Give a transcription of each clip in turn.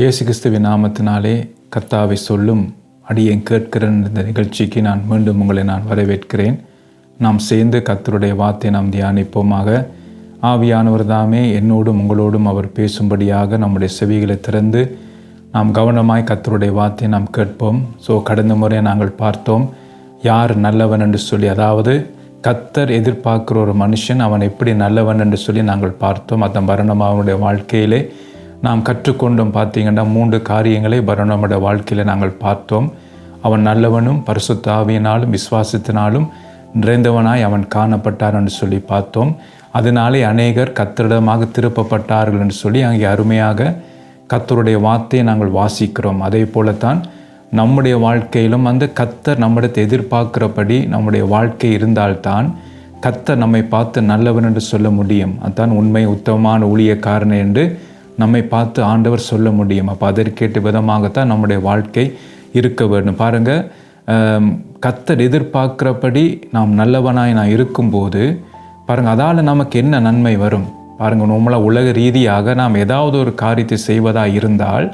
இயேசு கிறிஸ்துவின் நாமத்தினாலே கர்த்தாவை சொல்லும் அடியேன் கேட்கிறேன் இந்த நிகழ்ச்சிக்கு நான் மீண்டும் உங்களை நான் வரவேற்கிறேன். நாம் சேர்ந்து கர்த்தருடைய வார்த்தை நாம் தியானிப்போமாக. ஆவியானவர் தாமே என்னோடும் உங்களோடும் அவர் பேசும்படியாக நம்முடைய செவிகளை திறந்து நாம் கவனமாய் கர்த்தருடைய வார்த்தையை நாம் கேட்போம். ஸோ கடந்த முறை நாங்கள் பார்த்தோம் யார் நல்லவன் என்று சொல்லி அதாவது கத்தர் எதிர்பார்க்கிற ஒரு மனுஷன் அவன் எப்படி நல்லவன் என்று சொல்லி நாங்கள் பார்த்தோம். அந்த அவனுடைய வாழ்க்கையிலே. நாம் கற்றுக்கொண்டோம் பார்த்தீங்கன்னா மூன்று காரியங்களை பரணமுடைய வாழ்க்கையில் நாங்கள் பார்த்தோம். அவன் நல்லவனும் பரிசுத்தாவியினாலும் விசுவாசத்தினாலும் நிறைந்தவனாய் அவன் காணப்பட்டார் என்று சொல்லி பார்த்தோம். அதனாலே அநேகர் கத்தரிடமாக திருப்பப்பட்டார்கள் என்று சொல்லி அங்கே அருமையாக கத்தருடைய வார்த்தையை நாங்கள் வாசிக்கிறோம். அதே போலத்தான் நம்முடைய வாழ்க்கையிலும் அந்த கத்தர் நம்மிடத்தை எதிர்பார்க்கிறபடி நம்முடைய வாழ்க்கை இருந்தால்தான் கத்தர் நம்மை பார்த்து நல்லவன் என்று சொல்ல முடியும். அதுதான் உண்மை உத்தமமான ஊழியக்காரன் என்று நம்மை பார்த்து ஆண்டவர் சொல்ல முடியும். அப்போ அதற்கேற்ற விதமாகத்தான் நம்முடைய வாழ்க்கை இருக்க வேண்டும். பாருங்கள் கத்தர் எதிர்பார்க்குறபடி நாம் நல்லவனாய் நான் இருக்கும்போது பாருங்கள் அதால் நமக்கு என்ன நன்மை வரும்? பாருங்கள் நம்மளாக உலக ரீதியாக நாம் ஏதாவது ஒரு காரியத்தை செய்வதாக இருந்தால்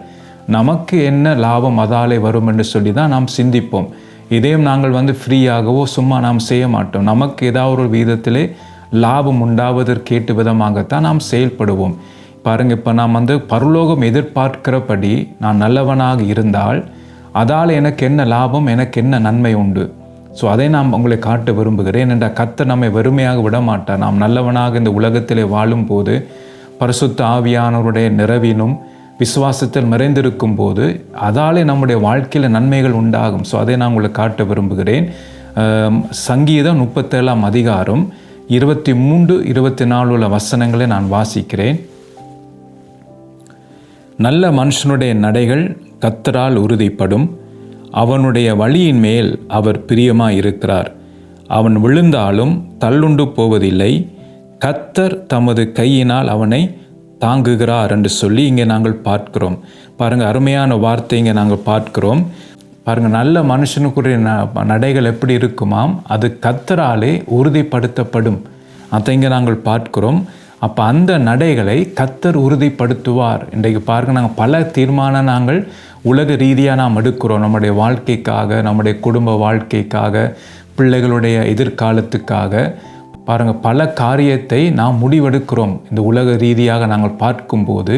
நமக்கு என்ன லாபம் அதாலே வரும் என்று சொல்லி தான் நாம் சிந்திப்போம். இதையும் நாங்கள் வந்து ஃப்ரீயாகவோ சும்மா நாம் செய்ய மாட்டோம். நமக்கு ஏதாவது ஒரு விதத்திலே லாபம் உண்டாவதற்கேட்டு விதமாகத்தான் நாம் செயல்படுவோம். பாருங்கள் இப்போ நாம் வந்து பரலோகம் எதிர்பார்க்கிறபடி நான் நல்லவனாக இருந்தால் அதால் எனக்கு என்ன லாபம் எனக்கு என்ன நன்மை உண்டு? ஸோ அதை நாம் உங்களை காட்ட விரும்புகிறேன். என்ற கத்தை நம்மை வெறுமையாக விட மாட்டார் நாம் நல்லவனாக இந்த உலகத்திலே வாழும்போது பரிசுத்த ஆவியானவருடைய நிறவினும் விசுவாசத்தில் மறைந்திருக்கும் போது அதாலே நம்முடைய வாழ்க்கையில் நன்மைகள் உண்டாகும். ஸோ அதை நான் உங்களை காட்ட விரும்புகிறேன். சங்கீதம் முப்பத்தேழாம் அதிகாரம் இருபத்தி மூன்று இருபத்தி நாலு உள்ள வசனங்களை நான் வாசிக்கிறேன். நல்ல மனுஷனுடைய நடைகள் கத்தரால் உறுதிப்படும். அவனுடைய வழியின் மேல் அவர் பிரியமாக இருக்கிறார் அவன் விழுந்தாலும் தள்ளுண்டு போவதில்லை. கத்தர் தமது கையினால் அவனை தாங்குகிறார் என்று சொல்லி இங்கே நாங்கள் பார்க்கிறோம். பாருங்கள் அருமையான வார்த்தை இங்கே நாங்கள் பார்க்கிறோம். பாருங்கள் நல்ல மனுஷனுக்குரிய நடைகள் எப்படி இருக்குமாம்? அது கத்தராலே உறுதிப்படுத்தப்படும். அதை இங்கே நாங்கள் பார்க்கிறோம். அப்போ அந்த நடைகளை கத்தர் உறுதிப்படுத்துவார். இன்றைக்கு பாருங்கள் நாங்கள் பல தீர்மானம் நாங்கள் உலக ரீதியாக நாம் எடுக்கிறோம். நம்முடைய வாழ்க்கைக்காக நம்முடைய குடும்ப வாழ்க்கைக்காக பிள்ளைகளுடைய எதிர்காலத்துக்காக. பாருங்கள் பல காரியத்தை நாம் முடிவெடுக்கிறோம். இந்த உலக ரீதியாக நாங்கள் பார்க்கும்போது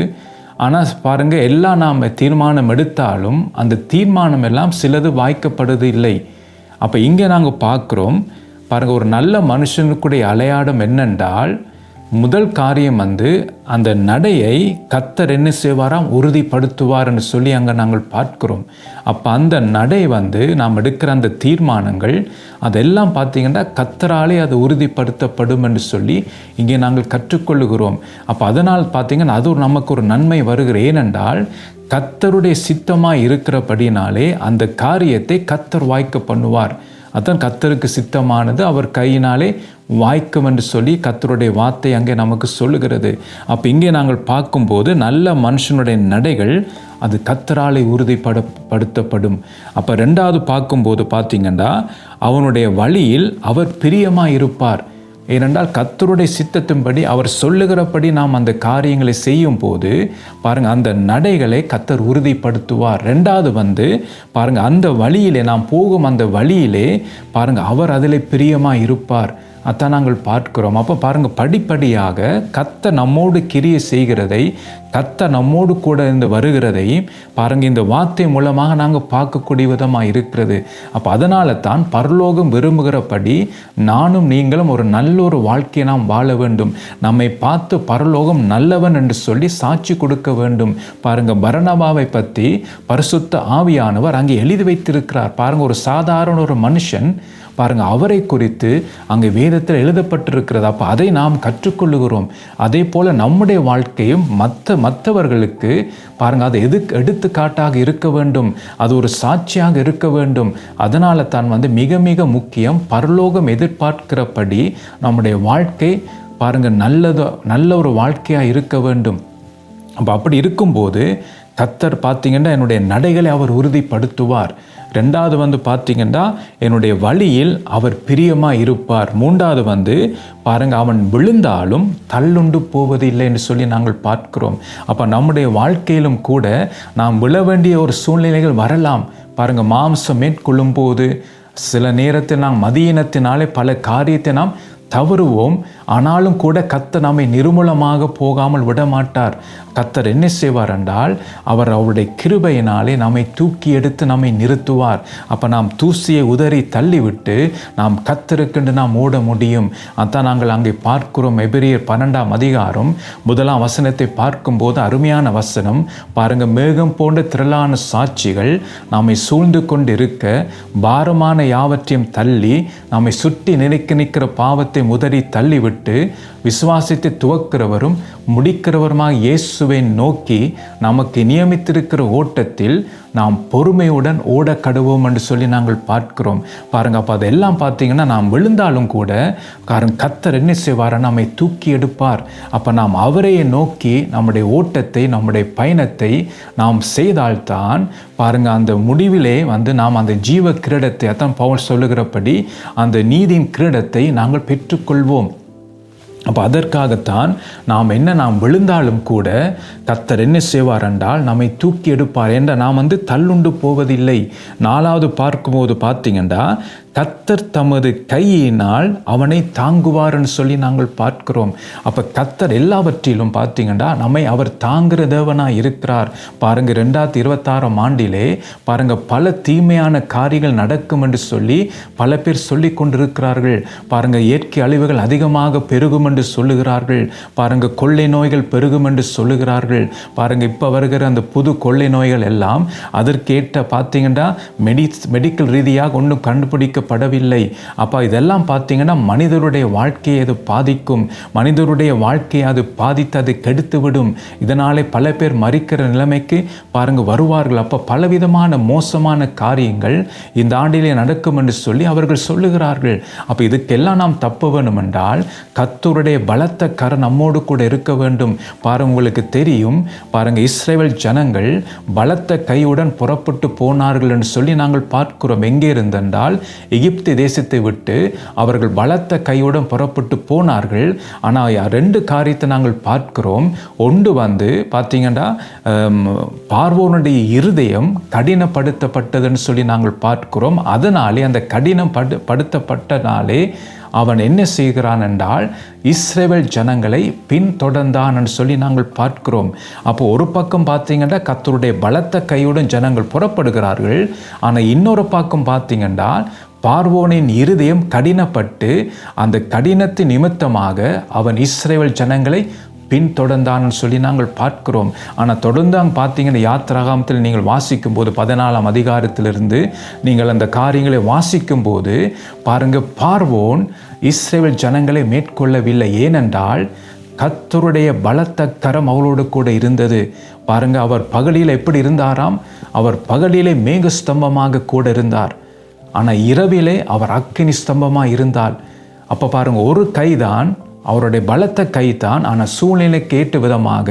ஆனால் பாருங்கள் எல்லாம் நாம் தீர்மானம் எடுத்தாலும் அந்த தீர்மானம் எல்லாம் சிலது வாய்க்கப்படுது இல்லை. அப்போ இங்கே நாங்கள் பார்க்குறோம் பாருங்கள் ஒரு நல்ல மனுஷனுக்குடைய அலையாடம் என்னென்றால் முதல் காரியம் வந்து அந்த நடையை கத்தர் என்ன செய்வாராம்? உறுதிப்படுத்துவார்னு சொல்லி அங்கே நாங்கள் பார்க்கிறோம். அப்போ அந்த நடை வந்து நாம் எடுக்கிற அந்த தீர்மானங்கள் அதெல்லாம் பார்த்திங்கன்னா கத்தராலே அது உறுதிப்படுத்தப்படும் என்று சொல்லி இங்கே நாங்கள் கற்றுக்கொள்ளுகிறோம். அப்போ அதனால் பார்த்திங்கன்னா அது ஒரு நமக்கு ஒரு நன்மை வருகிற ஏனென்றால் கத்தருடைய சித்தமாக இருக்கிறபடினாலே அந்த காரியத்தை கத்தர் வாய்க்க பண்ணுவார். அதுதான் கத்தருக்கு சித்தமானது. அவர் கையினாலே வாய்க்கும் என்று சொல்லி கத்தருடைய வார்த்தை அங்கே நமக்கு சொல்லுகிறது. அப்போ இங்கே நாங்கள் பார்க்கும்போது நல்ல மனுஷனுடைய நடைகள் அது கத்தராலை உறுதிப்படப்படுத்தப்படும் அப்போ ரெண்டாவது பார்க்கும்போது பார்த்தீங்கன்னா அவனுடைய வழியில் அவர் பிரியமாக இருப்பார் ஏனென்றால் கத்தருடைய சித்தத்தின்படி அவர் சொல்லுகிறபடி நாம் அந்த காரியங்களை செய்யும் போது பாருங்கள் அந்த நடைகளை கத்தர் உறுதிப்படுத்துவார். ரெண்டாவது வந்து பாருங்கள் அந்த வழியிலே நாம் போகும் அந்த வழியிலே பாருங்க அவர் அதில் பிரியமாக இருப்பார். அதான் நாங்கள் பார்க்கிறோம். அப்போ பாருங்கள் படிப்படியாக கத்த நம்மோடு கிரிய செய்கிறதை கத்த நம்மோடு கூட இருந்து வருகிறதை பாருங்கள் இந்த வார்த்தை மூலமாக நாங்கள் பார்க்கக்கூடிய விதமாக இருக்கிறது. அப்போ அதனால தான் பரலோகம் விரும்புகிறபடி நானும் நீங்களும் ஒரு நல்ல ஒரு வாழ்க்கையை நாம் வாழ வேண்டும். நம்மை பார்த்து பரலோகம் நல்லவன் என்று சொல்லி சாட்சி கொடுக்க வேண்டும். பாருங்கள் பரணபாவை பற்றி பரிசுத்த ஆவியானவர் அங்கே எழுதி வைத்திருக்கிறார். பாருங்கள் ஒரு சாதாரண ஒரு மனுஷன் பாருங்கள் அவரை குறித்து அங்கே வேதத்தில் எழுதப்பட்டிருக்கிறது. அப்போ அதை நாம் கற்றுக்கொள்ளுகிறோம். அதே போல் நம்முடைய வாழ்க்கையும் மற்ற மற்றவர்களுக்கு பாருங்கள் அது எது எடுத்துக்காட்டாக இருக்க வேண்டும். அது ஒரு சாட்சியாக இருக்க வேண்டும். அதனால தான் வந்து மிக மிக முக்கியம் பரலோகம் எதிர்பார்க்கிறபடி நம்முடைய வாழ்க்கை பாருங்கள் நல்லதோ நல்ல ஒரு வாழ்க்கையாக இருக்க வேண்டும். அப்போ அப்படி இருக்கும்போது கத்தர் பார்த்தீங்கன்னா என்னுடைய நடைகளை அவர் உறுதிப்படுத்துவார். ரெண்டாவது வந்து பார்த்தீங்கன்னா என்னுடைய வழியில் அவர் பிரியமாக இருப்பார். மூன்றாவது வந்து பாருங்கள் அவன் விழுந்தாலும் தள்ளுண்டு போவதில்லை என்று சொல்லி நாங்கள் பார்க்கிறோம். அப்போ நம்முடைய வாழ்க்கையிலும் கூட நாம் விழ வேண்டிய ஒரு சூழ்நிலைகள் வரலாம். பாருங்கள் மாம்சம் மேற்கொள்ளும் போது சில நேரத்தில் நாம் மதியினத்தினாலே பல காரியத்தை நாம் தவறுவோம். ஆனாலும் கூட கத்தர் நம்மை நிர்மூலமாக போகாமல் விட மாட்டார் கத்தர் என்ன செய்வார் என்றால் அவர் அவருடைய கிருபையினாலே நம்மை தூக்கி எடுத்து நம்மை நிறுத்துவார். அப்போ நாம் தூசியை உதறி தள்ளிவிட்டு நாம் கத்தருக்கென்று நாம் ஓட முடியும். அதான் நாங்கள் அங்கே பார்க்கிறோம். எபிரியர் பன்னெண்டாம் அதிகாரம் முதலாம் வசனத்தை பார்க்கும்போது அருமையான வசனம். பாருங்கள் மேகம் போன்ற திரளான சாட்சிகள் நம்மை சூழ்ந்து கொண்டு இருக்க பாரமான யாவற்றையும் தள்ளி நம்மை சுற்றி நினைக்க நிற்கிற பாவத்தை முதறி தள்ளிவிட்டு விசுவாசித்து துவக்கிறவரும் முடிக்கிறவருமாக இயேசுவை நோக்கி நமக்கு நியமித்திருக்கிற ஓட்டத்தில் நாம் பொறுமையுடன் ஓட கடுவோம் என்று சொல்லி நாங்கள் பார்க்கிறோம். பாருங்க அப்போ அதெல்லாம் பார்த்தீங்கன்னா நாம் விழுந்தாலும் கூட காரணம் கத்தர் என்ன செய்வார்? நம்மை தூக்கி எடுப்பார். அப்போ நாம் அவரையே நோக்கி நம்முடைய ஓட்டத்தை நம்முடைய பயணத்தை நாம் செய்தால்தான் பாருங்க அந்த முடிவிலே வந்து நாம் அந்த ஜீவ கிரீடத்தை அதான் பவுல் சொல்லுகிறபடி அந்த நீதியின் கிரீடத்தை நாங்கள் பெற்றுக்கொள்வோம். அப்போ அதற்காகத்தான் நாம் என்ன நாம் விழுந்தாலும் கூட கத்தர் என்ன செய்வார் என்றால் நம்மை தூக்கி எடுப்பார் என்ற நாம் வந்து தள்ளுண்டு போவதில்லை. நாலாவது பார்க்கும்போது பார்த்தீங்கன்னா கத்தர் தமது கையினால் அவனை தாங்குவார்னு சொல்லி நாங்கள் பார்க்கிறோம். அப்போ கத்தர் எல்லாவற்றிலும் பார்த்தீங்கன்னா நம்மை அவர் தாங்குகிற தேவனாக இருக்கிறார். பாருங்க ரெண்டாயிரத்தி இருபத்தாறாம் ஆண்டிலே பாருங்க பல தீமையான காரியங்கள் நடக்கும் என்று சொல்லி பல பேர் சொல்லி கொண்டிருக்கிறார்கள். பாருங்க இயற்கை அழிவுகள் அதிகமாக பெருகும் என்று சொல்லுகிறார்கள். பாருங்க கொள்ளை நோய்கள் பெருகும் என்று சொல்லுகிறார்கள். பாருங்க இப்போ வருகிற அந்த புது கொள்ளை நோய்கள் எல்லாம் அதற்கேற்ற பார்த்தீங்கன்னா மெடி மெடிக்கல் ரீதியாக ஒன்றும் கண்டுபிடிக்க படவில்லை அப்போ இதெல்லாம் பார்த்தீங்கன்னா மனிதருடைய வாழ்க்கையை அது பாதிக்கும். மனிதருடைய வாழ்க்கையை அது பாதித்து அது கெடுத்துவிடும். இதனாலே பல பேர் மறிக்கிற நிலைமைக்கு பாருங்கள் வருவார்கள். அப்போ பலவிதமான மோசமான காரியங்கள் இந்த ஆண்டிலே நடக்கும் என்று சொல்லி அவர்கள் சொல்லுகிறார்கள். அப்போ இதுக்கெல்லாம் நாம் தப்ப வேணும் என்றால் கத்தருடைய பலத்த கர நம்மோடு கூட இருக்க வேண்டும். பாருங்க உங்களுக்கு தெரியும். பாருங்க இஸ்ரேல் ஜனங்கள் பலத்த கையுடன் புறப்பட்டு போனார்கள் என்று சொல்லி நாங்கள் பார்க்கிறோம். எங்கே இருந்தென்றால் எகிப்து தேசத்தை விட்டு அவர்கள் பலத்த கையுடன் புறப்பட்டு போனார்கள். ஆனால் ரெண்டு காரியத்தை நாங்கள் பார்க்கிறோம். ஒன்று வந்து பார்த்தீங்கன்னா பார்வோனுடைய இருதயம் கடினப்படுத்தப்பட்டதுன்னு சொல்லி நாங்கள் பார்க்கிறோம். அதனாலே அந்த கடினம் படு படுத்தப்பட்டனாலே அவன் என்ன செய்கிறான் என்றால் இஸ்ரேல் ஜனங்களை பின்தொடர்ந்தான் என்று சொல்லி நாங்கள் பார்க்கிறோம். அப்போ ஒரு பக்கம் பார்த்தீங்கன்னா கத்தருடைய பலத்த கையுடன் ஜனங்கள் புறப்படுகிறார்கள். ஆனால் இன்னொரு பக்கம் பார்த்தீங்கன்னா பார்வோனின் இருதயம் கடினப்பட்டு அந்த கடினத்தின் நிமித்தமாக அவன் இஸ்ரேல் ஜனங்களை பின்தொடர்ந்தான்னு சொல்லி நாங்கள் பார்க்கிறோம். ஆனால் தொடர்ந்தாங்க பார்த்தீங்கன்னா யாத்திராகாமத்தில் நீங்கள் வாசிக்கும் போது பதினாலாம் அதிகாரத்திலிருந்து நீங்கள் அந்த காரியங்களை வாசிக்கும் போது பாருங்கள் பார்வோன் இஸ்ரேல் ஜனங்களை மேற்கொள்ளவில்லை. ஏனென்றால் கத்தருடைய பலத்த கரம் அவளோடு கூட இருந்தது. பாருங்கள் அவர் பகலில் எப்படி இருந்தாராம்? அவர் பகலிலே மேகஸ்தம்பமாக கூட இருந்தார். ஆனால் இரவிலே அவர் அக்கினி ஸ்தம்பமாக இருந்தால் அப்போ பாருங்க ஒரு கைதான் அவருடைய பலத்த கை தான் ஆனால் சூழ்நிலைக்கு ஏற்ற விதமாக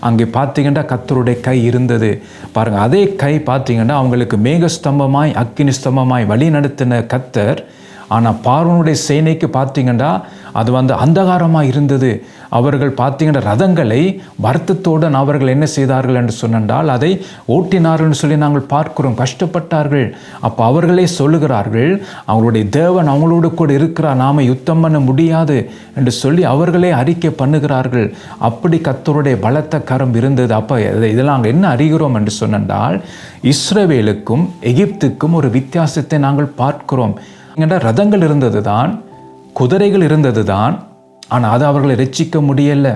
அங்கே பார்த்தீங்கன்னா கத்தருடைய கை இருந்தது. பாருங்க அதே கை பார்த்தீங்கன்னா அவங்களுக்கு மேகஸ்தம்பமாய் அக்கினி ஸ்தம்பமாய் வழி நடத்தின கத்தர் ஆனால் பார்வனுடைய சேனைக்கு பார்த்தீங்கன்னா அது வந்து அந்தகாரமாக இருந்தது. அவர்கள் பார்த்தீங்கன்னா ரதங்களை வருத்தத்துடன் அவர்கள் என்ன செய்தார்கள் என்று சொன்னால் அதை ஓட்டினார்கள் சொல்லி நாங்கள் பார்க்கிறோம். கஷ்டப்பட்டார்கள். அப்போ அவர்களே சொல்லுகிறார்கள் அவங்களுடைய தேவன் அவங்களோடு கூட இருக்கிறார். நாம யுத்தம் பண்ண முடியாது என்று சொல்லி அவர்களே அறிக்கை பண்ணுகிறார்கள். அப்படி கத்தருடைய பலத்த கரம் இருந்தது. அப்போ இதை- இதெல்லாம் நாங்கள் என்ன அறிகிறோம் என்று சொன்னால் இஸ்ரவேலுக்கும் எகிப்துக்கும் ஒரு வித்தியாசத்தை நாங்கள் பார்க்கிறோம். ரதங்கள் இருந்தது தான் குதிரைகள் இருந்தது தான் ஆனால் அது அவர்களை ரட்சிக்க முடியல.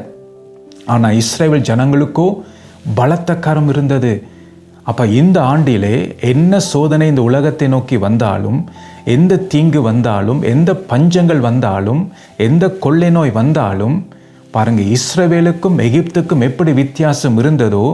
ஆனால் இஸ்ரேல் ஜனங்களுக்கோ பலத்த கரம் இருந்தது. அப்போ இந்த ஆண்டிலே என்ன சோதனை இந்த உலகத்தை நோக்கி வந்தாலும் எந்த தீங்கு வந்தாலும் எந்த பஞ்சங்கள் வந்தாலும் எந்த கொள்ளை நோய் வந்தாலும் பாருங்கள் இஸ்ரவேலுக்கும் எகிப்துக்கும் எப்படி வித்தியாசம் இருந்ததோ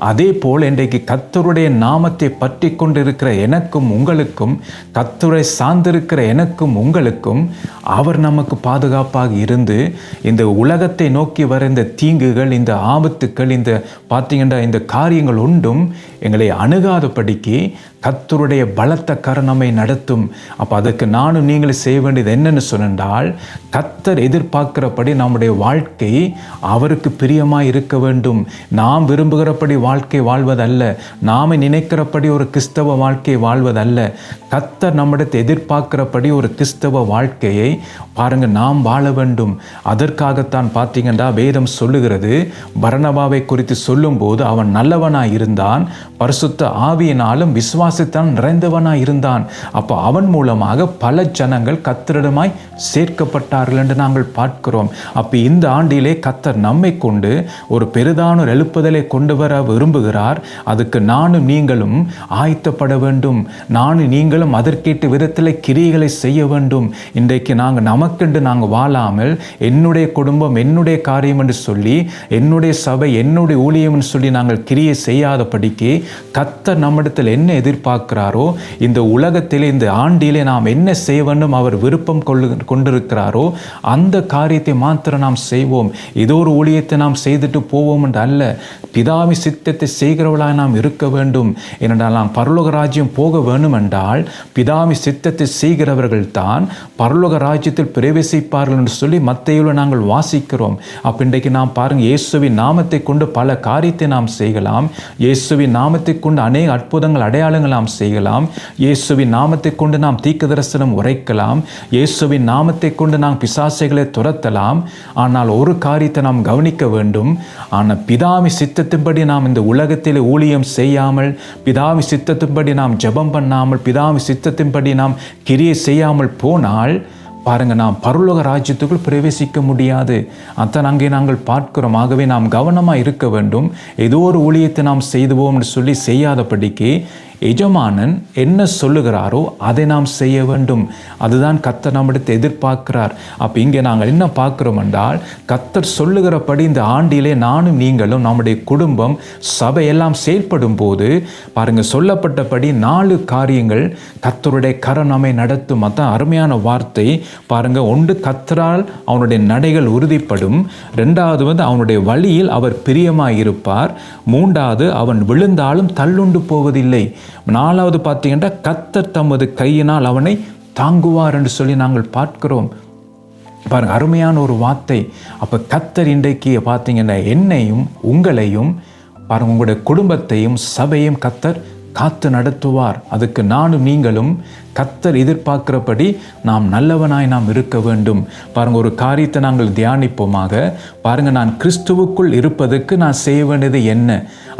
அதே போல் இன்றைக்கு கத்தருடைய நாமத்தை பற்றி கொண்டிருக்கிற எனக்கும் உங்களுக்கும் கத்தரை சார்ந்திருக்கிற எனக்கும் உங்களுக்கும் அவர் நமக்கு பாதுகாப்பாக இருந்து இந்த உலகத்தை நோக்கி வர இந்த தீங்குகள் இந்த ஆபத்துக்கள் இந்த பார்த்தீங்கன்னா இந்த காரியங்கள் உண்டும் எங்களை அணுகாதபடிக்கு கத்தருடைய பலத்த கரணமை நடத்தும். அப்போ அதுக்கு நானும் நீங்களும் செய்ய வேண்டியது என்னென்னு சொன்னால் கத்தர் எதிர்பார்க்கிறபடி நம்முடைய வாழ்க்கை அவருக்கு பிரியமாக இருக்க வேண்டும். நாம் விரும்புகிறபடி வாழ்க்கை வாழ்வதல்ல. நாம் நினைக்கிறபடி ஒரு கிறிஸ்தவ வாழ்க்கை வாழ்வதல்ல. கத்தர் நம்மிடத்தை எதிர்பார்க்கிறபடி ஒரு கிறிஸ்தவ வாழ்க்கையை பாருங்க நாம் வாழ வேண்டும். அதற்காகத்தான் பார்த்தீங்கன்னா வேதம் சொல்லுகிறது பரணபாவை குறித்து சொல்லும்போது அவன் நல்லவனாக இருந்தான் பரிசுத்த ஆவியினாலும் விசுவாசத்தான் நிறைந்தவனாக இருந்தான். அப்போ அவன் மூலமாக பல ஜனங்கள் கத்தரிடமாய் சேர்க்கப்பட்டார்கள் என்று நாங்கள் பார்க்கிறோம். அப்போ இந்த ஆண்டிலே கத்தர் நம்மை கொண்டு ஒரு பெரிதான ஒரு எழுப்புதலை கொண்டு வர விரும்புகிறார். அதுக்கு நானும் நீங்களும் ஆயத்தப்பட வேண்டும். நானும் நீங்களும் அதற்கேற்ற விதத்தில் கிரியைகளை செய்ய வேண்டும். இன்றைக்கு நாங்கள் நமக்கென்று நாங்கள் வாழாமல் என்னுடைய குடும்பம் என்னுடைய காரியம் என்று சொல்லி என்னுடைய சபை என்னுடைய ஊழியம் என்று சொல்லி நாங்கள் கிரியை செய்யாதபடிக்கு கத்தர் நம்மிடத்தில் என்ன எதிர்ப்பு எதிர்பார்க்கிறாரோ? இந்த உலகத்திலே இந்த ஆண்டிலே நாம் என்ன செய்ய அவர் விருப்பம் கொள்ளு கொண்டிருக்கிறாரோ? அந்த காரியத்தை மாத்திரம் நாம் செய்வோம். ஏதோ ஒரு ஊழியத்தை நாம் செய்துட்டு போவோம் என்று அல்ல. பிதாவி சித்தத்தை செய்கிறவளாக நாம் இருக்க வேண்டும். ஏனென்றால் நாம் பரலோக ராஜ்யம் போக வேண்டும் என்றால் பிதாவி சித்தத்தை செய்கிறவர்கள் தான் பரலோக ராஜ்யத்தில் பிரவேசிப்பார்கள் என்று சொல்லி மத்தையில் நாங்கள் வாசிக்கிறோம். அப்போ இன்றைக்கு நாம் பாருங்கள் இயேசுவின் நாமத்தை கொண்டு பல காரியத்தை நாம் செய்யலாம். இயேசுவின் நாமத்தை கொண்டு அநேக அற்புதங்கள் அடையாளங்கள் நாம் செய்யலாம். இயேசுவின் நாமத்தை கொண்டு நாம் தீக்க தரிசனம் உரைக்கலாம். இயேசுவின் நாமத்தை கொண்டு நாம் பிசாசைகளை துரத்தலாம். ஆனால் ஒரு காரியத்தை நாம் கவனிக்க வேண்டும். ஆனால் பிதாமி சித்தத்தின்படி நாம் இந்த உலகத்தில் ஊழியம் செய்யாமல் பிதாமி சித்தத்தின்படி நாம் ஜெபம் பண்ணாமல் பிதாமி சித்தத்தின்படி நாம் கிரியை செய்யாமல் போனால் பாருங்க நாம் பரலோக ராஜ்யத்துக்குள் பிரவேசிக்க முடியாது. அதான் அங்கே நாங்கள் பார்க்கிறோம். ஆகவே நாம் கவனமாக இருக்க வேண்டும். ஏதோ ஒரு ஊழியத்தை நாம் செய்துவோம்னு சொல்லி செய்யாதபடிக்கு எஜமானன் என்ன சொல்லுகிறாரோ அதை நாம் செய்ய வேண்டும். அதுதான் கத்தர் நம்மிடத்தை எதிர்பார்க்கிறார். அப்போ இங்கே நாங்கள் என்ன பார்க்குறோம் என்றால் கத்தர் சொல்லுகிறபடி இந்த ஆண்டிலே நானும் நீங்களும் நம்முடைய குடும்பம் சபையெல்லாம் செயல்படும் போது பாருங்கள் சொல்லப்பட்டபடி நாலு காரியங்கள் கத்தருடைய கரம் நம்மை நடத்தும். அதான் அருமையான வார்த்தை. பாருங்கள் ஒன்று கத்தரால் அவனுடைய நடைகள் உறுதிப்படும். ரெண்டாவது வந்து அவனுடைய வழியில் அவர் பிரியமாயிருப்பார். மூன்றாவது அவன் விழுந்தாலும் தள்ளுண்டு போவதில்லை. நாலாவது பார்த்தீங்கன்னா கத்தர் தமது கையினால் அவனை தாங்குவார் என்று சொல்லி நாங்கள் பார்க்கிறோம். பாருங்க அருமையான ஒரு வார்த்தை. அப்போ கத்தர் இன்றைக்கு பார்த்தீங்கன்னா என்னையும் உங்களையும் பாருங்க உங்களுடைய குடும்பத்தையும் சபையும் கத்தர் காத்து நடத்துவார். அதுக்கு நானும் நீங்களும் கத்தர் எதிர்பார்க்கிறபடி நாம் நல்லவனாய் நாம் இருக்க வேண்டும். பாருங்க ஒரு காரியத்தை நாங்கள் தியானிப்போமாக. பாருங்க நான் கிறிஸ்துவுக்குள் இருப்பதற்கு நான் செய்ய வேண்டியது என்ன?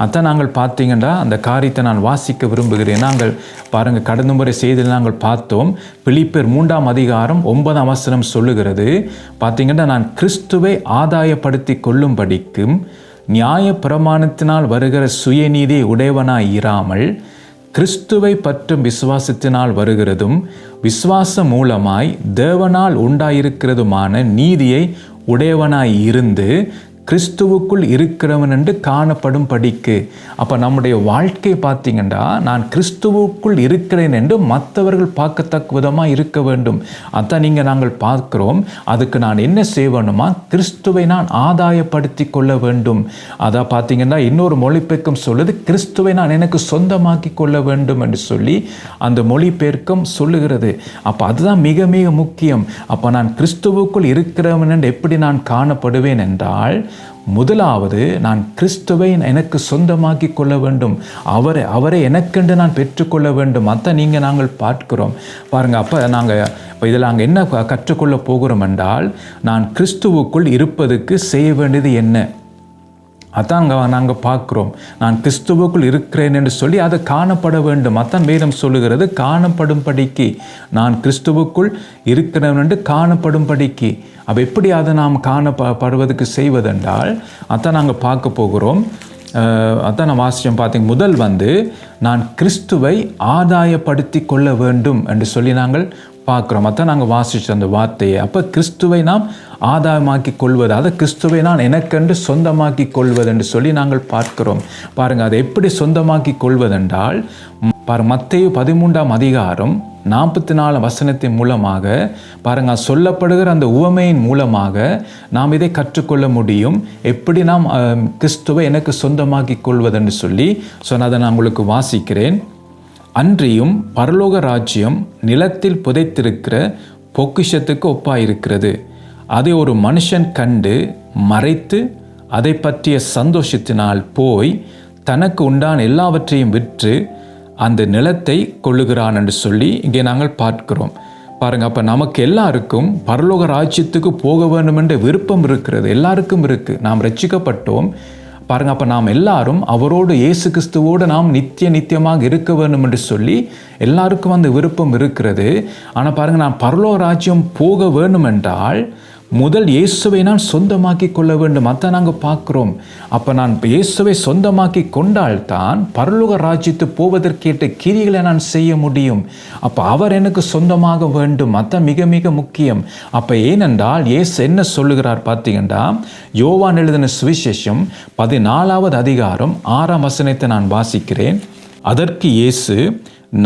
அதான் நாங்கள் பார்த்தீங்கன்னா அந்த காரியத்தை நான் வாசிக்க விரும்புகிறேன். நாங்கள் பாருங்கள் கடந்த முறை செய்தியில் நாங்கள் பார்த்தோம் பிலிப்பர் மூன்றாம் அதிகாரம் ஒன்பதாம் அவசரம் சொல்லுகிறது பார்த்தீங்கன்னா நான் கிறிஸ்துவை ஆதாயப்படுத்தி கொள்ளும்படிக்கும் நியாய பிரமாணத்தினால் வருகிற சுயநீதியை உடையவனாய் இராமல் கிறிஸ்துவை பற்றும் விசுவாசத்தினால் வருகிறதும் விசுவாசம் மூலமாய் தேவனால் உண்டாயிருக்கிறதுமான நீதியை உடையவனாய் இருந்து கிறிஸ்துவுக்குள் இருக்கிறவன் என்று காணப்படும் படிக்கு. அப்போ நம்முடைய வாழ்க்கை பார்த்தீங்கன்னா நான் கிறிஸ்துவுக்குள் இருக்கிறேன் என்று மற்றவர்கள் பார்க்கத்தக்க விதமாக இருக்க வேண்டும். அதான் நீங்கள் நாங்கள் பார்க்குறோம். அதுக்கு நான் என்ன செய்வேணுமா கிறிஸ்துவை நான் ஆதாயப்படுத்தி கொள்ள வேண்டும். அதான் பார்த்தீங்கன்னா இன்னொரு மொழிபெயர்க்கம் சொல்லுது கிறிஸ்துவை நான் எனக்கு சொந்தமாக்கி கொள்ள வேண்டும் என்று சொல்லி அந்த மொழிபெயர்க்கம் சொல்லுகிறது. அப்போ அதுதான் மிக மிக முக்கியம். அப்போ நான் கிறிஸ்துவுக்குள் இருக்கிறவன் என்று எப்படி நான் காணப்படுவேன் என்றால் முதலாவது நான் கிறிஸ்துவை எனக்கு சொந்தமாக்கி கொள்ள வேண்டும். அவரை அவரை எனக்கென்று நான் பெற்றுக்கொள்ள வேண்டும். அதை நீங்கள் நாங்கள் பார்க்கிறோம். பாருங்கள் அப்போ நாங்கள் இப்போ இதில் நாங்கள் என்ன கற்றுக்கொள்ள போகிறோம் என்றால் நான் கிறிஸ்துவுக்குள் இருப்பதுக்கு செய்ய வேண்டியது என்ன? அதான் அங்கே நாங்கள் பார்க்குறோம். நான் கிறிஸ்துவுக்குள் இருக்கிறேன் என்று சொல்லி அது காணப்பட வேண்டும். அதான் வேதம் சொல்லுகிறது காணப்படும்படிக்கு. நான் கிறிஸ்துவுக்குள் இருக்கிறேன் என்று காணப்படும்படிக்கு. அப்போ எப்படி அதை நாம் காணப்படுவதற்கு செய்வதென்றால் அதான் நாங்கள் பார்க்க போகிறோம். அதான் நான் வாசிச்சோம் பார்த்தீங்க முதல் வந்து நான் கிறிஸ்துவை ஆதாயப்படுத்தி கொள்ள வேண்டும் என்று சொல்லி நாங்கள் பார்க்குறோம். அதான் நாங்கள் வாசிச்ச அந்த வார்த்தையை. அப்போ கிறிஸ்துவை நாம் ஆதாயமாக்கி கொள்வது அதை கிறிஸ்துவை நான் எனக்கென்று சொந்தமாக்கி கொள்வது என்று சொல்லி நாங்கள் பார்க்கிறோம். பாருங்கள் அதை எப்படி சொந்தமாக்கி கொள்வதென்றால் பாரு மத்தேயு பதிமூன்றாம் அதிகாரம் நாற்பத்தி நாலு வசனத்தின் மூலமாக பாருங்க சொல்லப்படுகிற அந்த உவமையின் மூலமாக நாம் இதை கற்றுக்கொள்ள முடியும். எப்படி நாம் கிறிஸ்துவை எனக்கு சொந்தமாக்கி கொள்வதென்று சொல்லி சொன்னதை நான் உங்களுக்கு வாசிக்கிறேன். அன்றியும் பரலோக ராஜ்யம் நிலத்தில் புதைத்திருக்கிற பொக்கிஷத்துக்கு ஒப்பாயிருக்கிறது. அதை ஒரு மனுஷன் கண்டு மறைத்து அதை பற்றிய சந்தோஷத்தினால் போய் தனக்கு உண்டான எல்லாவற்றையும் விற்று அந்த நிலத்தை கொள்ளுகிறான் என்று சொல்லி இங்கே நாங்கள் பார்க்கிறோம். பாருங்க அப்போ நமக்கு எல்லாருக்கும் பரலோக ராஜ்யத்துக்கு போக வேண்டும் என்ற விருப்பம் இருக்கிறது. எல்லாருக்கும் இருக்கு. நாம் ரட்சிக்கப்பட்டோம். பாருங்க அப்போ நாம் எல்லாரும் அவரோடு இயேசு கிறிஸ்துவோடு நாம் நித்திய நித்தியமாக இருக்க வேண்டும் என்று சொல்லி எல்லாருக்கும் அந்த விருப்பம் இருக்கிறது. ஆனால் பாருங்க நான் பரலோக ராஜ்யம் போக வேண்டும் என்றால் முதல் இயேசுவை நான் சொந்தமாக்கி கொள்ள வேண்டும். அதை நாங்கள் பார்க்குறோம். அப்போ நான் இயேசுவை சொந்தமாக்கி கொண்டால்தான் பரலோக ராஜ்யத்து போவதற்கேற்ற கிரிகளை நான் செய்ய முடியும். அப்போ அவர் எனக்கு சொந்தமாக வேண்டும். அதான் மிக மிக முக்கியம். அப்போ ஏனென்றால் இயேசு என்ன சொல்லுகிறார் பார்த்தீங்கன்னா யோவான் எழுதின சுவிசேஷம் பதினாலாவது அதிகாரம் ஆறாம் வசனத்தை நான் வாசிக்கிறேன். அதற்கு இயேசு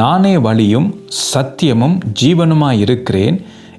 நானே வழியும் சத்தியமும் ஜீவனுமாய் இருக்கிறேன்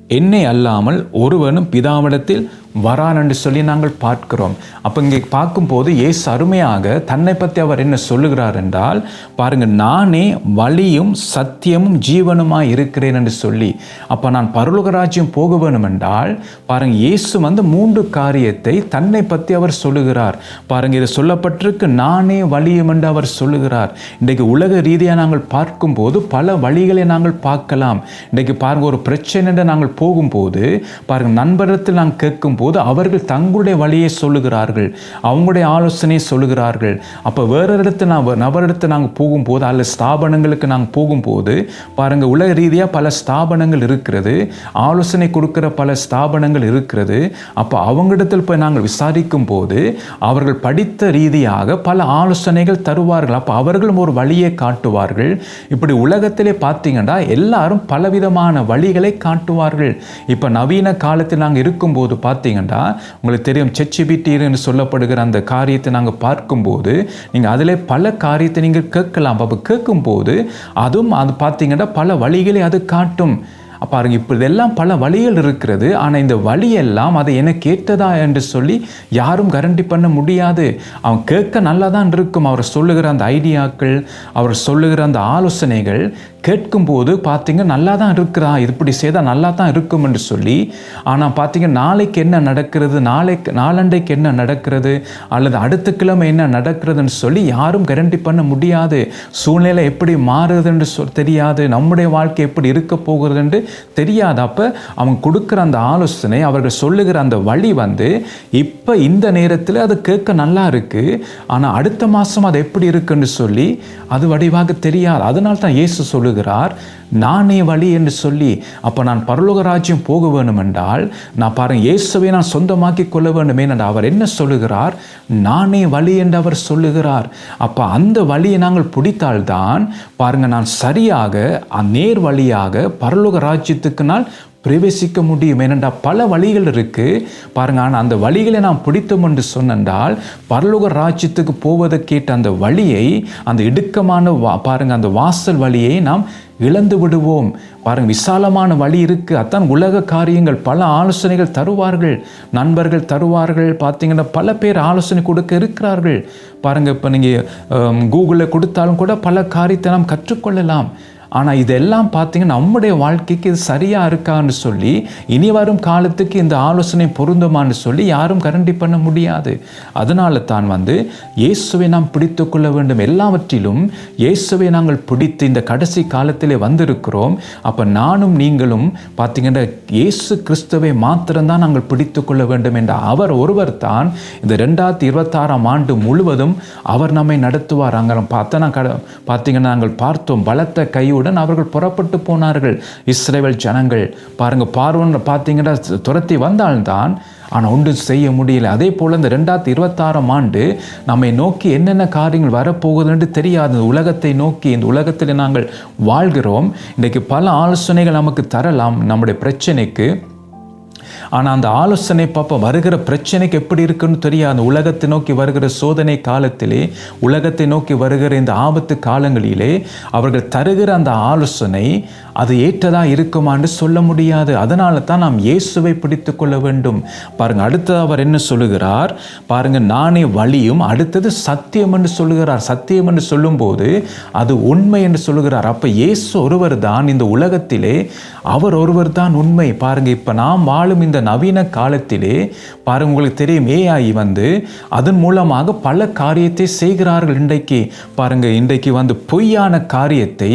என்னை அல்லாமல் ஒருவனும் பிதாவிடத்தில் வரான் என்று சொல்லி நாங்கள் பார்க்கிறோம். அப்போ இங்கே பார்க்கும்போது ஏசு அருமையாக தன்னை பற்றி அவர் என்ன சொல்லுகிறார் என்றால் பாருங்கள் நானே வழியும் சத்தியமும் ஜீவனுமாக இருக்கிறேன் என்று சொல்லி. அப்போ நான் பரலோக போக வேணும் என்றால் பாருங்கள் இயேசு வந்து மூன்று காரியத்தை தன்னை பற்றி அவர் சொல்லுகிறார். பாருங்கள் இது சொல்லப்பட்டிருக்கு நானே வழியும் என்று அவர் சொல்லுகிறார். இன்றைக்கு உலக ரீதியாக நாங்கள் பார்க்கும்போது பல வழிகளை நாங்கள் பார்க்கலாம். இன்றைக்கு பாருங்கள் ஒரு பிரச்சனை என்று நாங்கள் போகும்போது பாருங்கள் நண்பரத்தில் நாங்கள் கேட்கும்போது போது அவர்கள் தங்களுடைய வழியை சொல்லுகிறார்கள் அவங்களுடைய ஆலோசனையை சொல்லுகிறார்கள். அப்போ வேறு இடத்து நான் நபரிடத்து நாங்கள் போகும்போது அல்லது ஸ்தாபனங்களுக்கு நாங்கள் போகும்போது பாருங்கள் உலக ரீதியாக பல ஸ்தாபனங்கள் இருக்கிறது ஆலோசனை கொடுக்கிற பல ஸ்தாபனங்கள் இருக்கிறது. அப்போ அவங்களிடத்தில் போய் நாங்கள் விசாரிக்கும் போது அவர்கள் படித்த ரீதியாக பல ஆலோசனைகள் தருவார்கள். அப்போ அவர்களும் ஒரு வழியை காட்டுவார்கள். இப்படி உலகத்திலே பார்த்தீங்கன்னா எல்லாரும் பலவிதமான வழிகளை காட்டுவார்கள். இப்போ நவீன காலத்தில் நாங்கள் இருக்கும்போது பார்த்தீங்கன்னா உங்களுக்கு தெரியும் செச்சிபிட்டின்னு சொல்லப்படுகிற அந்த காரியத்தை நாங்கள் பார்க்கும்போது நீங்கள் அதில் பல காரியத்தை நீங்கள் கேட்கலாம் அப்போ கேட்கும்போது அதுவும் அது பார்த்தீங்கன்னா பல வழிகளை அது காட்டும். பாருங்க இப்போ இதெல்லாம் பல வழிகள் இருக்கிறது. ஆனால் இந்த வழியெல்லாம் அதை என்ன கேட்டதா என்று சொல்லி யாரும் கரண்டி பண்ண முடியாது. அவன் கேட்க நல்லா தான் இருக்கும். அவர் சொல்லுகிற அந்த ஐடியாக்கள் அவர் சொல்லுகிற அந்த ஆலோசனைகள் கேட்கும்போது பார்த்திங்க நல்லா தான் இருக்கிறா. இப்படி செய்தால் நல்லா தான் இருக்கும் என்று சொல்லி ஆனால் பார்த்திங்க நாளைக்கு என்ன நடக்கிறது? நாளைக்கு நாளண்டைக்கு என்ன நடக்கிறது? அல்லது அடுத்த கிழமை என்ன நடக்கிறதுன்னு சொல்லி யாரும் கரண்டி பண்ண முடியாது. சூழ்நிலை எப்படி மாறுதுன்னு சொல் தெரியாது. நம்முடைய வாழ்க்கை எப்படி இருக்க போகிறது என்று தெரியாத அப்போ அவங்க கொடுக்குற அந்த ஆலோசனை அவர்கள் சொல்லுகிற அந்த வழி வந்து இப்போ இந்த நேரத்தில் அது கேட்க நல்லா இருக்குது ஆனால் அடுத்த மாதம் அது எப்படி இருக்குன்னு சொல்லி அது வடிவாக தெரியாது. அதனால தான் இயேசு சொல்லுகிறார் நானே வழி என்று சொல்லி அப்போ நான் பரலோக ராஜ்யம் போக வேணும் என்றால் நான் பாருங்க இயேசுவை நான் சொந்தமாக்கி கொள்ள வேண்டும் என்று அவர் என்ன சொல்லுகிறார்? நானே வழி என்று அவர் சொல்லுகிறார். அப்போ அந்த வழியை நாங்கள் பிடித்தால்தான் பாருங்க நான் சரியாக நேர் வழியாக பரலோக ராஜ்யத்துக்கு நான் பிரவேசிக்க முடியும். ஏனென்றால் பல வழிகள் இருக்குது பாருங்க ஆனால் அந்த வழிகளை நாம் பிடித்தோம் என்று சொன்னால் பரலோக ராஜ்யத்துக்கு போவதற்கேற்ற அந்த வழியை அந்த இடுக்கமான வா பாருங்க அந்த வாசல் வழியை நாம் இழந்து விடுவோம். பாருங்க விசாலமான வழி இருக்குது அதான் உலக காரியங்கள். பல ஆலோசனைகள் தருவார்கள். நண்பர்கள் தருவார்கள். பார்த்தீங்கன்னா பல பேர் ஆலோசனை கொடுக்க இருக்கிறார்கள். பாருங்கள் இப்போ நீங்கள் கூகுளில் கொடுத்தாலும் கூட பல காரியத்தை நாம் கற்றுக்கொள்ளலாம். ஆனால் இதெல்லாம் பார்த்தீங்கன்னா நம்முடைய வாழ்க்கைக்கு இது சரியாக இருக்கான்னு சொல்லி இனி வரும் காலத்துக்கு இந்த ஆலோசனை பொருந்துமான்னு சொல்லி யாரும் கரண்டி பண்ண முடியாது. அதனால தான் வந்து இயேசுவை நாம் பிடித்து கொள்ள வேண்டும். எல்லாவற்றிலும் இயேசுவை நாங்கள் பிடித்து இந்த கடைசி காலத்திலே வந்திருக்கிறோம். அப்போ நானும் நீங்களும் பார்த்தீங்கன்னா இயேசு கிறிஸ்துவை மாத்திரம்தான் நாங்கள் பிடித்து கொள்ள வேண்டும் என்ற அவர் ஒருவர் தான் இந்த ரெண்டாயிரத்தி இருபத்தாறாம் ஆண்டு முழுவதும் அவர் நம்மை நடத்துவார். அங்கே பார்த்தா நான் கட பார்த்தீங்கன்னா நாங்கள் பார்த்தோம் பலத்த உடன் அவர்கள் புறப்பட்டு போனார்கள். இஸ்ரேல் ஜனங்கள் பாருங்க பார்வன் பார்த்தீங்கன்னா துரத்தி வந்தால்தான் ஆனால் ஒன்றும் செய்ய முடியல. அதே போல் இந்த ரெண்டாயிரத்தி இருபத்தாறாம் ஆண்டு நம்மை நோக்கி என்னென்ன காரியங்கள் வரப்போகுதுன்னு தெரியாது. இந்த உலகத்தை நோக்கி இந்த உலகத்தில் நாங்கள் வாழ்கிறோம். இன்றைக்கு பல ஆலோசனைகள் நமக்கு தரலாம். நம்முடைய பிரச்சனைக்கு ஆனால் அந்த ஆலோசனை பார்ப்போம் வருகிற பிரச்சனைக்கு எப்படி இருக்குன்னு தெரியாது. அந்த உலகத்தை நோக்கி வருகிற சோதனை காலத்திலே உலகத்தை நோக்கி வருகிற இந்த ஆபத்து காலங்களிலே அவர்கள் தருகிற அந்த ஆலோசனை அது ஏற்றதாக இருக்குமான்னு சொல்ல முடியாது. அதனால தான் நாம் இயேசுவை பிடித்து கொள்ள வேண்டும். பாருங்க அடுத்தது அவர் என்ன சொல்லுகிறார்? பாருங்க நானே வழியும் அடுத்தது சத்தியம் என்று சொல்லுகிறார். சத்தியம் என்று சொல்லும்போது அது உண்மை என்று சொல்லுகிறார். அப்போ இயேசு ஒருவர் தான் இந்த உலகத்திலே அவர் ஒருவர் தான் உண்மை. பாருங்க இப்போ நாம் வாழும் இந்த நவீன காலத்திலே பாருங்க உங்களுக்கு தெரியும் ஏஐ வந்து அதன் மூலமாக பல காரியத்தை செய்கிறார்கள் இன்றைக்கு. பாருங்க இன்றைக்கு வந்து பொய்யான காரியத்தை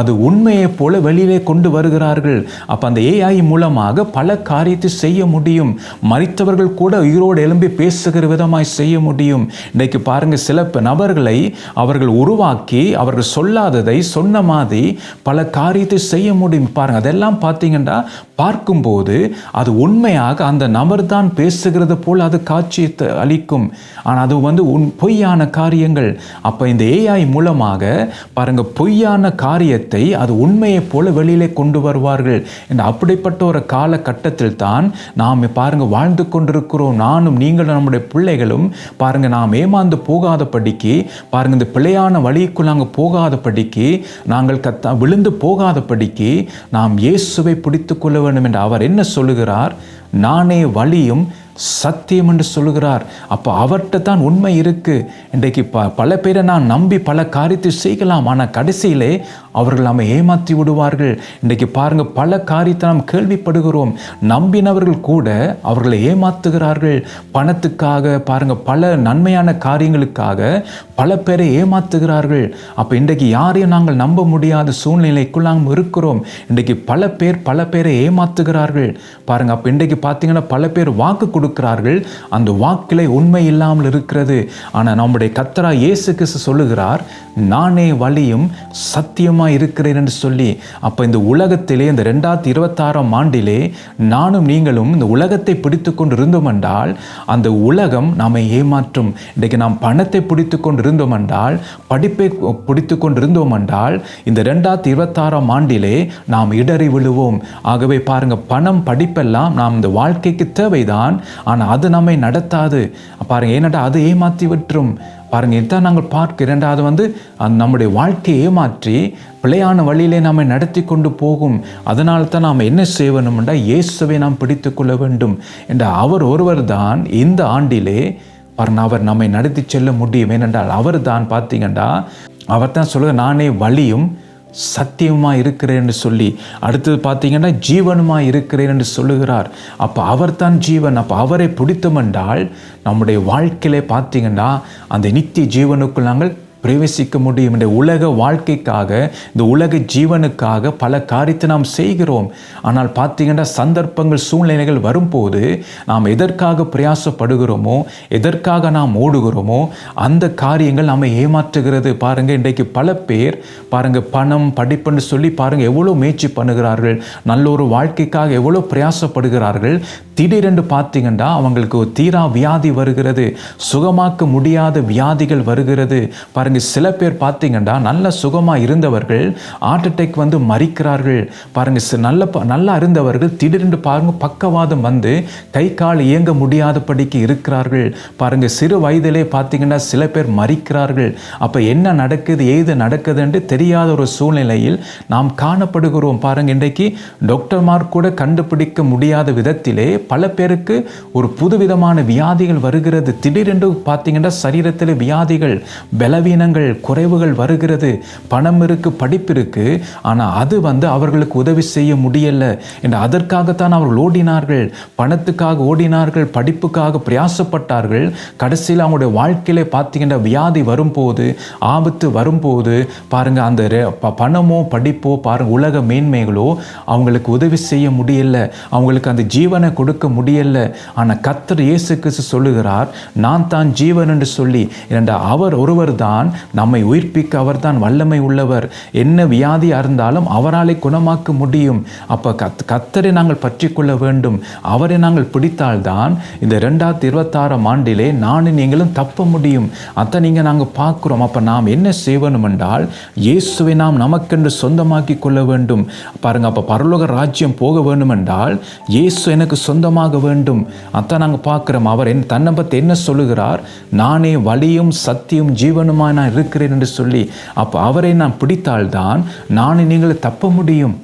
அது உண்மையை போல வெளி வெளியிலே கொண்டு வருகிறார்கள். அப்போ அந்த ஏஐ மூலமாக பல காரியத்தை செய்ய முடியும். மறித்தவர்கள் கூட உயிரோடு எழும்பி பேசுகிற விதமாய் செய்ய முடியும். இன்றைக்கு பாருங்கள் சில நபர்களை அவர்கள் உருவாக்கி அவர்கள் சொல்லாததை சொன்ன மாதிரி பல காரியத்தை செய்ய முடியும். பாருங்கள் அதெல்லாம் பார்த்தீங்கன்னா பார்க்கும்போது அது உண்மையாக அந்த நபர் தான் பேசுகிறது போல் அது காட்சியை அளிக்கும். ஆனால் அது வந்து உன் பொய்யான காரியங்கள். அப்போ இந்த ஏஐ மூலமாக பாருங்க பொய்யான காரியத்தை அது உண்மையைப் போல வெளியிலே கொண்டு வருவார்கள். இந்த அப்படிப்பட்ட ஒரு காலகட்டத்தில் தான் நாம் பாருங்க வாழ்ந்து கொண்டிருக்கிறோம். நானும் நீங்களும் நம்முடைய பிள்ளைகளும் பாருங்க நாம் ஏமாந்து போகாதபடிக்கு பாருங்க இந்த பிழையான வழிக்குள் நாங்கள் போகாதபடிக்கு நாங்கள் கத்த விழுந்து போகாதபடிக்கு நாம் இயேசுவை பிடித்து கொள்ள வேண்டும் என்று அவர் என்ன சொல்லுகிறார்? நானே வழியும் சத்தியம் என்று சொல்லுகிறார். அப்போ அவர்கிட்ட தான் உண்மை இருக்குது இன்றைக்கு ப பல பேரை நான் நம்பி பல காரியத்தை செய்யலாம். ஆனால் கடைசியிலே அவர்கள் நம்ம ஏமாற்றி விடுவார்கள். இன்றைக்கு பாருங்கள் பல காரியத்தை நாம் கேள்விப்படுகிறோம். நம்பினவர்கள் கூட அவர்களை ஏமாத்துகிறார்கள். பணத்துக்காக பாருங்கள் பல நன்மையான காரியங்களுக்காக பல பேரை ஏமாத்துகிறார்கள். அப்போ இன்றைக்கு யாரையும் நாங்கள் நம்ப முடியாத சூழ்நிலைக்குள் நாம் இருக்கிறோம். இன்றைக்கு பல பேர் பல பேரை ஏமாத்துகிறார்கள். பாருங்கள் அப்போ இன்றைக்கு பார்த்தீங்கன்னா பல பேர் வாக்கு கொடுக்கிறார்கள். அந்த வாக்கிலே உண்மை இல்லாமல் இருக்கிறது. ஆனால் நம்முடைய கத்தரா இயேசு கிறிஸ்து சொல்லுகிறார் நானே வழியும் சத்தியமாக இருக்கிறேன் என்று சொல்லி அப்போ இந்த உலகத்திலே இந்த ரெண்டாயிரத்தி இருபத்தாறாம் ஆண்டிலே நானும் நீங்களும் இந்த உலகத்தை பிடித்து கொண்டு இருந்தோம் என்றால் அந்த உலகம் நம்மை ஏமாற்றும். இன்றைக்கு நாம் பணத்தை பிடித்து கொண்டு இருந்தோம் என்றால் படிப்பை பிடித்து கொண்டு இருந்தோம் என்றால் இந்த ரெண்டாயிரத்தி இருபத்தாறாம் ஆண்டிலே நாம் இடறி விழுவோம். ஆகவே பாருங்க பணம் படிப்பெல்லாம் நாம் இந்த வாழ்க்கைக்கு தேவைதான். ஆனால் அது நம்மை நடத்தாது. பாருங்க ஏனடா அது ஏமாற்றி விட்டுரும். பாருங்கள் இதான் நாங்கள் பார்க்க இரண்டாவது வந்து நம்முடைய வாழ்க்கையை ஏமாற்றி பிழையான வழியிலே நம்மை நடத்தி கொண்டு போகும். அதனால தான் நாம் என்ன செய்ய வேண்டும்டா இயேசுவை நாம் பிடித்து கொள்ள வேண்டும். என்ற அவர் ஒருவர் தான் இந்த ஆண்டிலே பாருங்க அவர் நம்மை நடத்தி செல்ல முடியும். ஏனென்றால் அவர் தான் பார்த்தீங்கன்னா அவர் தான் சொல்லுங்க நானே வழியும் சத்தியமாக இருக்கிறேன் என்று சொல்லி. அடுத்தது பார்த்தீங்கன்னா ஜீவனுமாக இருக்கிறேன் என்று சொல்லுகிறார். அப்போ அவர் தான் ஜீவன். அப்போ அவரை பிடித்தமென்றால் நம்முடைய வாழ்க்கையிலே பார்த்தீங்கன்னா அந்த நித்திய ஜீவனுக்குள் நாங்கள் பிரவேசிக்க முடியும். இந்த உலக வாழ்க்கைக்காக இந்த உலக ஜீவனுக்காக பல காரியத்தை நாம் செய்கிறோம். ஆனால் பார்த்தீங்கன்னா சந்தர்ப்பங்கள் சூழ்நிலைகள் வரும்போது நாம் எதற்காக பிரயாசப்படுகிறோமோ எதற்காக நாம் ஓடுகிறோமோ அந்த காரியங்கள் நம்மை ஏமாற்றுகிறது. பாருங்க இன்றைக்கு பல பேர் பாருங்க பணம் படிப்புன்னு சொல்லி பாருங்க எவ்வளோ முயற்சி பண்ணுகிறார்கள். நல்ல ஒரு வாழ்க்கைக்காக எவ்வளோ பிரயாசப்படுகிறார்கள். திடீரென்று பார்த்தீங்கன்னா அவங்களுக்கு தீரா வியாதி வருகிறது. சுகமாக்க முடியாத வியாதிகள் வருகிறது. பாருங்க சில பேர் பார்த்தீங்கன்னா நல்ல சுகமாக இருந்தவர்கள் ஹார்ட் அட்டாக் வந்து மறிக்கிறார்கள் பாருங்கள் நல்ல ப- நல்லா இருந்தவர்கள் திடீரென்று பாருங்க பக்கவாதம் வந்து கை கால் இயங்க முடியாதபடிக்கு இருக்கிறார்கள். பாருங்கள் சிறு வயதிலே பார்த்தீங்கன்னா சில பேர் மறிக்கிறார்கள் அப்போ என்ன நடக்குது ஏது நடக்குதுன்னு தெரியாத ஒரு சூழ்நிலையில் நாம் காணப்படுகிறோம். பாருங்கள் இன்றைக்கு டாக்டர்மார் கூட கண்டுபிடிக்க முடியாத விதத்திலே பல பேருக்கு ஒரு புதுவிதமான வியாதிகள் வருகிறது. திடீரென்று பார்த்தீங்கன்னா சரீரத்தில் வியாதிகள் பலவீனங்கள் குறைவுகள் வருகிறது பணம் இருக்கு படிப்பு இருக்கு ஆனால் அது வந்து அவர்களுக்கு உதவி செய்ய முடியல என்று அதற்காகத்தான் அவர்கள் ஓடினார்கள். பணத்துக்காக ஓடினார்கள் படிப்புக்காக பிரயாசப்பட்டார்கள். கடைசியில் அவங்களுடைய வாழ்க்கையில பார்த்தீங்கன்னா வியாதி வரும்போது ஆபத்து வரும்போது பாருங்கள் அந்த ப- பணமோ படிப்போ பாருங்கள் உலக மேன்மைகளோ அவங்களுக்கு உதவி செய்ய முடியல. அவங்களுக்கு அந்த ஜீவனை கொடுக்க முடியல. ஆனால் கத்தர் இயேசு கிறிஸ்து சொல்லுகிறார் நான் தான் ஜீவன் என்று சொல்லி இரண்டா அவர் ஒருவர் தான் தான் நம்மை உயிர்ப்பிக்க அவர்தான் வல்லமை உள்ளவர். என்ன வியாதியாக இருந்தாலும் அவராலே குணமாக்க முடியும். அப்போ கத் கத்தரை நாங்கள் பற்றி கொள்ள வேண்டும். அவரை நாங்கள் பிடித்தால்தான் இந்த ரெண்டாயிரத்தி இருபத்தாறாம் ஆண்டிலே நானும் நீங்களும் தப்ப முடியும். அதை நீங்கள் நாங்கள் பார்க்குறோம். அப்போ நாம் என்ன செய்வணும் என்றால் இயேசுவை நாம் நமக்கென்று சொந்தமாக்கி கொள்ள வேண்டும். பாருங்க அப்போ பரலோக ராஜ்யம் போக வேண்டும் என்றால் இயேசு எனக்கு சொந்தமாக வேண்டும். அதான் நாங்கள் பார்க்குறோம். அவர் என் தன்னை பற்றி என்ன சொல்லுகிறார்? நானே வழியும் சத்தியும் ஜீவனுமான நான் இருக்கிறேன் என்று சொல்லி அப்போ அவரை நான் பிடித்தால்தான் நானே நீங்கள் தப்ப முடியும்.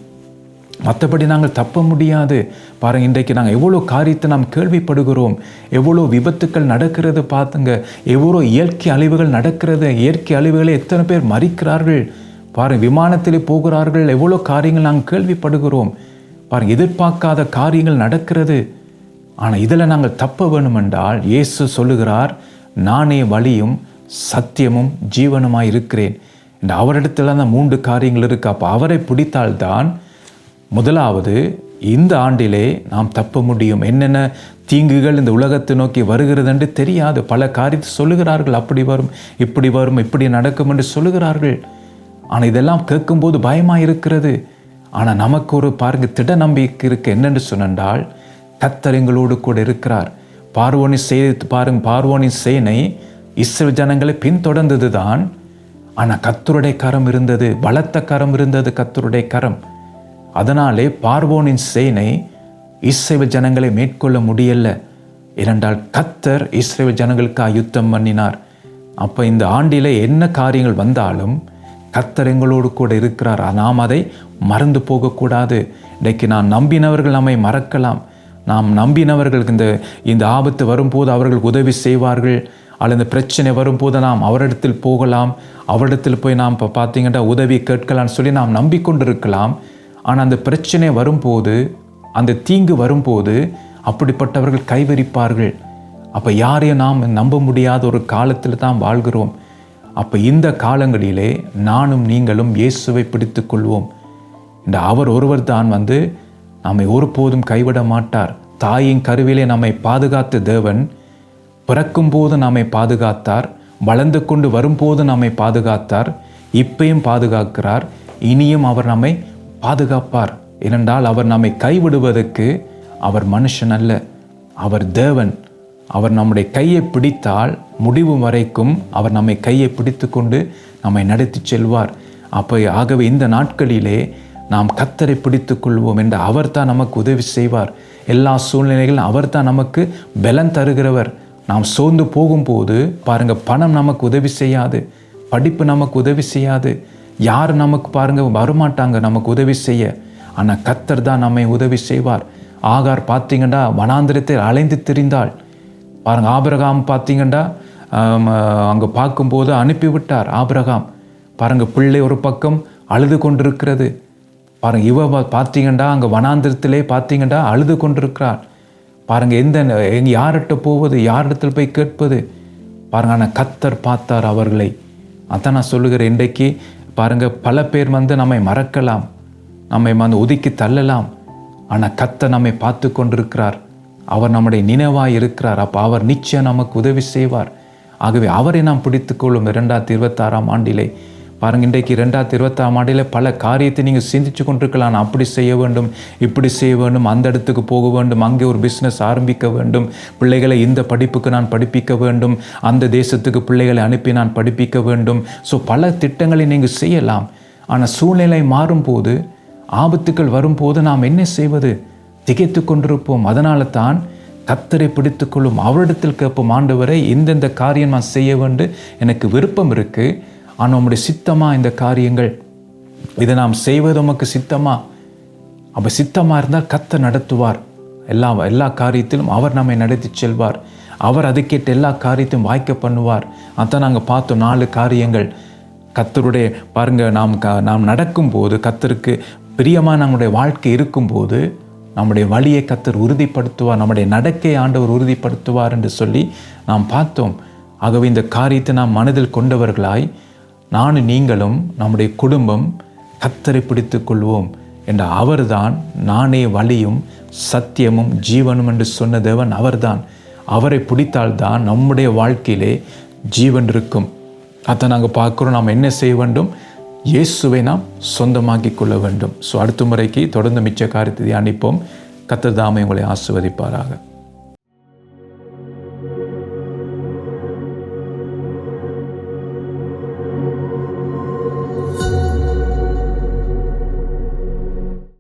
மற்றபடி நாங்கள் தப்ப முடியாது. பாருங்க இன்றைக்கு நாங்கள் எவ்வளோ காரியத்தை நாம் கேள்விப்படுகிறோம். எவ்வளோ விபத்துக்கள் நடக்கிறது பார்த்துங்க எவ்வளோ இயற்கை அழிவுகள் நடக்கிறது. இயற்கை அழிவுகளை எத்தனை பேர் மறிக்கிறார்கள். பாருங்க விமானத்தில் போகிறார்கள். எவ்வளோ காரியங்கள் நாங்கள் கேள்விப்படுகிறோம். பாருங்க எதிர்பார்க்காத காரியங்கள் நடக்கிறது. ஆனால் இதில் நாங்கள் தப்ப வேணுமென்றால் இயேசு சொல்லுகிறார் நானே வழியும் சத்தியமும் ஜீவனுமாய் இருக்கிறேன். இந்த அவரிடத்துல அந்த மூன்று காரியங்கள் இருக்கு. அப்போ அவரை பிடித்தால்தான் முதலாவது இந்த ஆண்டிலே நாம் தப்ப முடியும். என்னென்ன தீங்குகள் இந்த உலகத்தை நோக்கி வருகிறது என்று தெரியாது. பல காரியத்தை சொல்லுகிறார்கள். அப்படி வரும் இப்படி வரும் இப்படி நடக்கும் என்று சொல்லுகிறார்கள். ஆனால் இதெல்லாம் கேட்கும்போது பயமாக இருக்கிறது. ஆனால் நமக்கு ஒரு பாருங்க திட நம்பிக்கை இருக்கு. என்னென்று சொன்னால் கத்தர் எங்களோடு கூட இருக்கிறார். பார்வோனின் செய்து பாருங்க பார்வோனின் சேனை இஸ்ரேல் ஜனங்களை பின்தொடர்ந்தது தான். ஆனால் கத்தருடைய கரம் இருந்தது பலத்த கரம் இருந்தது கத்தருடைய கரம். அதனாலே பார்வோனின் சேனை இஸ்ரேல் ஜனங்களை மேற்கொள்ள முடியல. ஏனென்றால் கத்தர் இஸ்ரேல் ஜனங்களுக்காக யுத்தம் பண்ணினார். அப்போ இந்த ஆண்டிலே என்ன காரியங்கள் வந்தாலும் கத்தர் எங்களோடு கூட இருக்கிறார். நாம் அதை மறந்து போகக்கூடாது. இன்றைக்கு நான் நம்பினவர்கள் நம்மை மறக்கலாம். நாம் நம்பினவர்களுக்கு இந்த இந்த ஆபத்து வரும்போது அவர்கள் உதவி செய்வார்கள். அல்லது இந்த பிரச்சனை வரும்போது நாம் அவரிடத்தில் போகலாம். அவரிடத்தில் போய் நாம் இப்போ பார்த்தீங்கன்னா உதவி கேட்கலாம்னு சொல்லி நாம் நம்பிக்கொண்டிருக்கலாம். ஆனால் அந்த பிரச்சனை வரும்போது அந்த தீங்கு வரும்போது அப்படிப்பட்டவர்கள் கைவரிப்பார்கள். அப்போ யாரையும் நாம் நம்ப முடியாத ஒரு காலத்தில் தான் வாழ்கிறோம். அப்போ இந்த காலங்களிலே நானும் நீங்களும் இயேசுவை பிடித்து கொள்வோம். இந்த அவர் ஒருவர் தான் வந்து நம்மை ஒருபோதும் கைவிட மாட்டார். தாயின் கருவிலே நம்மை பாதுகாத்த தேவன் பிறக்கும்போது நம்மை பாதுகாத்தார் வளர்ந்து கொண்டு வரும்போது நம்மை பாதுகாத்தார் இப்பயும் பாதுகாக்கிறார் இனியும் அவர் நம்மை பாதுகாப்பார். ஏனென்றால் அவர் நம்மை கைவிடுவதற்கு அவர் மனுஷன் அல்ல அவர் தேவன். அவர் நம்முடைய கையை பிடித்தால் முடிவு வரைக்கும் அவர் நம்மை கையை பிடித்து கொண்டு நம்மை நடத்தி செல்வார். அப்போ ஆகவே இந்த நாட்களிலே நாம் கத்தரை பிடித்து கொள்வோம் என்று அவர் தான் நமக்கு உதவி செய்வார். எல்லா சூழ்நிலைகளும் அவர் தான் நமக்கு பலன் தருகிறவர். நாம் சோர்ந்து போகும்போது பாருங்க பணம் நமக்கு உதவி செய்யாது. படிப்பு நமக்கு உதவி செய்யாது. யார் நமக்கு பாருங்க வரமாட்டாங்க நமக்கு உதவி செய்ய. ஆனால் கத்தர் தான் நம்மை உதவி செய்வார். ஆகார் பார்த்தீங்கன்னா வனாந்திரத்தில் அலைந்து திரிந்தாள். பாருங்க ஆபிரகாம் பார்த்தீங்கன்னா அங்கே பார்க்கும்போது அனுப்பிவிட்டார் ஆபிரகாம். பாருங்க பிள்ளை ஒரு பக்கம் அழுது கொண்டிருக்கிறது. பாருங்க இவ பா- பார்த்தீங்கன்னா அங்கே வனாந்திரத்திலே பார்த்தீங்கன்னா அழுது கொண்டிருக்கிறாள். பாருங்கள் எந்த எங்க யார்கிட்ட போவது யாரிடத்தில் போய் கேட்பது? பாருங்கள் ஆனால் கத்தர் பார்த்தார் அவர்களை. அதான் நான் சொல்லுகிறேன் இன்றைக்கு பாருங்கள் பல பேர் வந்து நம்மை மறக்கலாம். நம்மை வந்து ஒதுக்கி தள்ளலாம். ஆனால் கத்தை நம்மை பார்த்து கொண்டிருக்கிறார். அவர் நம்முடைய நினைவாய் இருக்கிறார். அப்போ அவர் நிச்சயம் நமக்கு உதவி செய்வார். ஆகவே அவரை நாம் பிடித்துக்கொள்ளும் இரண்டாயிரத்தி இருபத்தாறாம் ஆண்டிலே பாருங்கள் இன்றைக்கு ரெண்டாயிரத்தி இருபத்தாம் ஆண்டில் பல காரியத்தை நீங்கள் சிந்திச்சு கொண்டிருக்கலாம். நான் அப்படி செய்ய வேண்டும் இப்படி செய்ய வேண்டும் அந்த இடத்துக்கு போக வேண்டும் அங்கே ஒரு பிஸ்னஸ் ஆரம்பிக்க வேண்டும். பிள்ளைகளை இந்த படிப்புக்கு நான் படிப்பிக்க வேண்டும் அந்த தேசத்துக்கு பிள்ளைகளை அனுப்பி நான் படிப்பிக்க வேண்டும். ஸோ பல திட்டங்களை நீங்கள் செய்யலாம். ஆனால் சூழ்நிலை மாறும்போது ஆபத்துக்கள் வரும்போது நாம் என்ன செய்வது? திகைத்து கொண்டிருப்போம். அதனால தான் கத்தரை பிடித்துக்கொள்ளும் அவரிடத்தில் கேட்போம் ஆண்டவரை இந்தெந்த காரியம் நான் செய்ய வேண்டும். எனக்கு விருப்பம் இருக்குது ஆனால் உம்முடைய சித்தமா இந்த காரியங்கள்? இதை நாம் செய்வது உமக்கு சித்தமா? அப்போ சித்தமாக இருந்தால் கத்தை நடத்துவார். எல்லா எல்லா காரியத்திலும் அவர் நம்மை நடத்தி செல்வார். அவர் அதுக்கேற்ற எல்லா காரியத்தையும் வாய்க்க பண்ணுவார். அதான் நாங்கள் பார்த்தோம் நாலு காரியங்கள். கத்தருடைய பாருங்கள் நாம் க நாம் நடக்கும்போது கத்தருக்கு பிரியமாக நம்முடைய வாழ்க்கை இருக்கும்போது நம்முடைய வழியை கத்தர் உறுதிப்படுத்துவார். நம்முடைய நடக்கை ஆண்டவர் உறுதிப்படுத்துவார் என்று சொல்லி நாம் பார்த்தோம். ஆகவே இந்த காரியத்தை நாம் மனதில் கொண்டவர்களாய் நானும் நீங்களும் நம்முடைய குடும்பம் கத்தரை பிடித்து கொள்வோம் என்ற அவர்தான் நானே வழியும் சத்தியமும் ஜீவனும் என்று சொன்ன தேவன் அவர்தான். அவரை பிடித்தால்தான் நம்முடைய வாழ்க்கையிலே ஜீவன் இருக்கும். அதை நாங்கள் பார்க்குறோம் நாம் என்ன செய்ய வேண்டும்? இயேசுவை நாம் சொந்தமாக்கி கொள்ள வேண்டும். ஸோ அடுத்த முறைக்கு தொடர்ந்து மிச்ச காரியத்தை தியானிப்போம். கத்தர் தாமே உங்களை ஆசிர்வதிப்பாராக.